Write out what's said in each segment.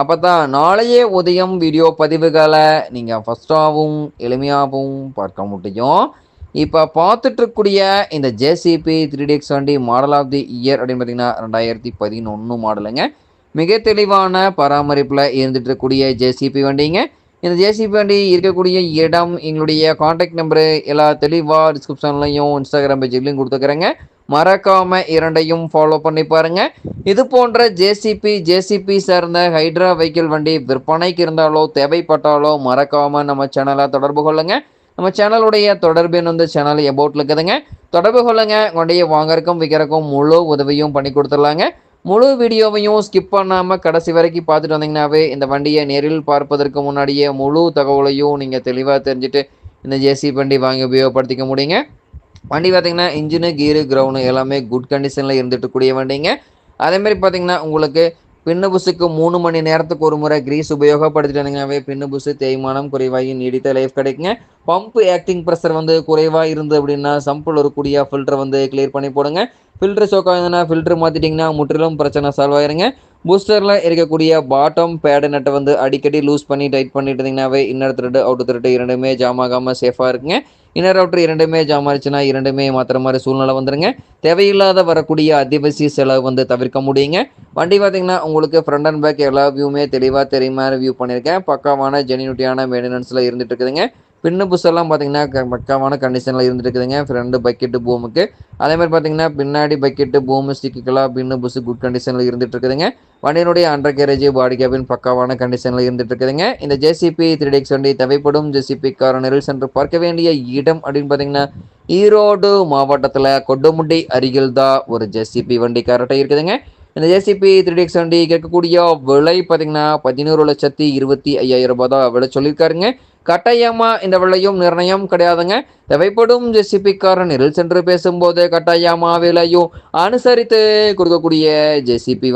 அப்போ தான் நாளைய உதயம் வீடியோ பதிவுகளை நீங்கள் ஃபஸ்ட்டாகவும் எளிமையாகவும் பார்க்க முடியும். இப்போ பார்த்துட்ருக்கூடிய இந்த ஜேசிபி த்ரீ டிஎக்ஸ் வண்டி மாடல் ஆஃப் தி இயர் அப்படின்னு பார்த்தீங்கன்னா ரெண்டாயிரத்தி பதினொன்று மாடலுங்க. மிக தெளிவான பராமரிப்பில் இருந்துகிட்ருக்கூடிய ஜேசிபி வண்டிங்க. இந்த ஜேசிபி வண்டி இருக்கக்கூடிய இடம் எங்களுடைய காண்டாக்ட் நம்பரு எல்லா தெளிவாக டிஸ்கிரிப்ஷன்லையும் இன்ஸ்டாகிராம் பேஜ்லையும் கொடுத்துக்கிறேங்க. மறக்காம இரண்டையும் ஃபாலோ பண்ணி பாருங்க. இது போன்ற ஜேசிபி ஜேசிபி சார்ந்த ஹைட்ரா வெஹிக்கிள் வண்டி விற்பனைக்கு இருந்தாலோ தேவைப்பட்டாலோ மறக்காம நம்ம சேனலை தொடர்பு கொள்ளுங்க. நம்ம சேனலுடைய தொடர்பு வந்து சேனல் எபோட்ல இருக்குதுங்க. தொடர்பு கொள்ளுங்க. உங்களுடைய வாங்கறக்கும் விற்கிறக்கும் முழு உதவியும் பண்ணி கொடுத்துடலாங்க. முழு வீடியோவையும் ஸ்கிப் பண்ணாமல் கடைசி வரைக்கும் பார்த்துட்டு வந்தீங்கன்னாவே இந்த வண்டியை நேரில் பார்ப்பதற்கு முன்னாடியே முழு தகவலையும் நீங்கள் தெளிவாக தெரிஞ்சுட்டு இந்த ஜேசி வண்டி வாங்கி உபயோகப்படுத்திக்க முடியுங்க. வண்டி பார்த்தீங்கன்னா இன்ஜினு கீரு கிரவுண்டு எல்லாமே குட் கண்டிஷனில் இருந்துட்டு கூடிய வண்டிங்க. அதேமாரி பார்த்தீங்கன்னா உங்களுக்கு பின்னு புஸுக்கு மூணு மணி நேரத்துக்கு ஒரு முறை கிரீஸ் உபயோகப்படுத்திட்டாங்கனாவே பின்னு தேய்மானம் குறைவாகி நீடித்த லைஃப் கிடைக்குங்க. பம்ப் ஆக்டிங் ப்ரெஷர் வந்து குறைவாக இருந்து அப்படின்னா சம்பிள் இருக்கக்கூடிய ஃபில்டர் வந்து கிளியர் பண்ணி போடுங்க. ஃபில்டர் சோக்காக இருந்ததுன்னா ஃபில்டர் மாற்றிட்டிங்கன்னா முற்றிலும் பிரச்சனை சால்வ் ஆயிருங்க. பூஸ்டரில் இருக்கக்கூடிய பாட்டம் பேடு நட்டை வந்து அடிக்கடி லூஸ் பண்ணி டைட் பண்ணிட்டு இருந்தீங்கன்னாவே இன்னர் த்ரெட்டு அவுட் த்ரெட்டு இரண்டுமே ஜாம் ஆகாமல் சேஃபாக இருக்குங்க. இன்னர் அவுட்ரு இரண்டுமே ஜாம் ஆயிடுச்சுன்னா இரண்டுமே மாத்திர மாதிரி சூழ்நிலை வந்துருங்க. தேவையில்லாத வரக்கூடிய அதிபசி செலவு வந்து தவிர்க்க முடியுங்க. வண்டி பார்த்தீங்கன்னா உங்களுக்கு ஃப்ரண்ட் அண்ட் பேக் எல்லா வியூமே தெளிவாக தெரியுமாறு வியூ பண்ணியிருக்கேன் பக்காவான ஜெனியூட்டியான மெயின்டெனன்ஸில் இருந்துட்டு இருக்குதுங்க. பின்னு புஷெல்லாம் பார்த்தீங்கன்னா பக்காவான கண்டிஷனில் இருந்துருக்குதுங்க. Friend bucket பூமுக்கு. அதே மாதிரி பார்த்தீங்கன்னா பின்னாடி பக்கெட்டு பூமு ஸ்டிக்குக்கெல்லாம் பின்னு புஷு குட் கண்டிஷனில் இருந்துட்டு இருக்குதுங்க வண்டியினுடைய அண்டர் கேரேஜ் பாடி கேபின் பக்காவான கண்டிஷனில் இருந்துட்டு இருக்குதுங்க இந்த ஜேசிபி த்ரீ டெக்ஸ் வண்டி தேவைப்படும். ஜேசிபி கார் நெரில் சென்று பார்க்க வேண்டிய இடம் அப்படின்னு பார்த்தீங்கன்னா ஈரோடு மாவட்டத்தில் கொட்டுமுட்டி அருகில் தான் ஒரு ஜேசிபி வண்டி கரெக்டாக இருக்குதுங்க. இந்த ஜேசிபி த்ரீடிக்ஸ் வண்டி கேட்கக்கூடிய விலை பார்த்தீங்கன்னா பதினோரு லட்சத்தி இருபத்தி ஐயாயிரம் ரூபாய் தான் விலை சொல்லியிருக்காருங்க. கட்டாயமா இந்த விலையும் நிர்ணயம் கிடையாதுங்க. தேவைப்படும் ஜெசிபிக்காரன் நேரில் சென்று பேசும்போது கட்டாயமா விலையும் அனுசரித்து கொடுக்கக்கூடிய ஜெசிபி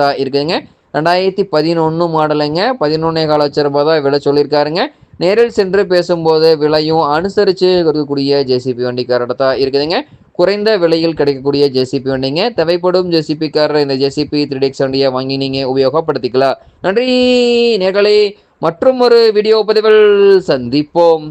தான் இருக்குதுங்க ரெண்டாயிரத்தி பதினொன்று மாடலுங்க. பதினொன்னே கால லட்ச ரூபாய் தான் விலை சொல்லியிருக்காருங்க. நேரில் சென்று பேசும்போது விலையும் அனுசரித்து கொடுக்கக்கூடிய ஜேசிபி வண்டிக்காரடத்தா இருக்குதுங்க. குறைந்த விலையில் கிடைக்கக்கூடிய ஜேசிபி வண்டிங்க. தேவைப்படும் ஜேசிபிக்காரர் இந்த ஜேசிபி த்ரீ டெக்ஸ் வண்டியை வாங்கி நீங்கள் உபயோகப்படுத்திக்கலாம். நன்றி. நேர்களே மற்றும் ஒரு வீடியோ பதிவில் சந்திப்போம்.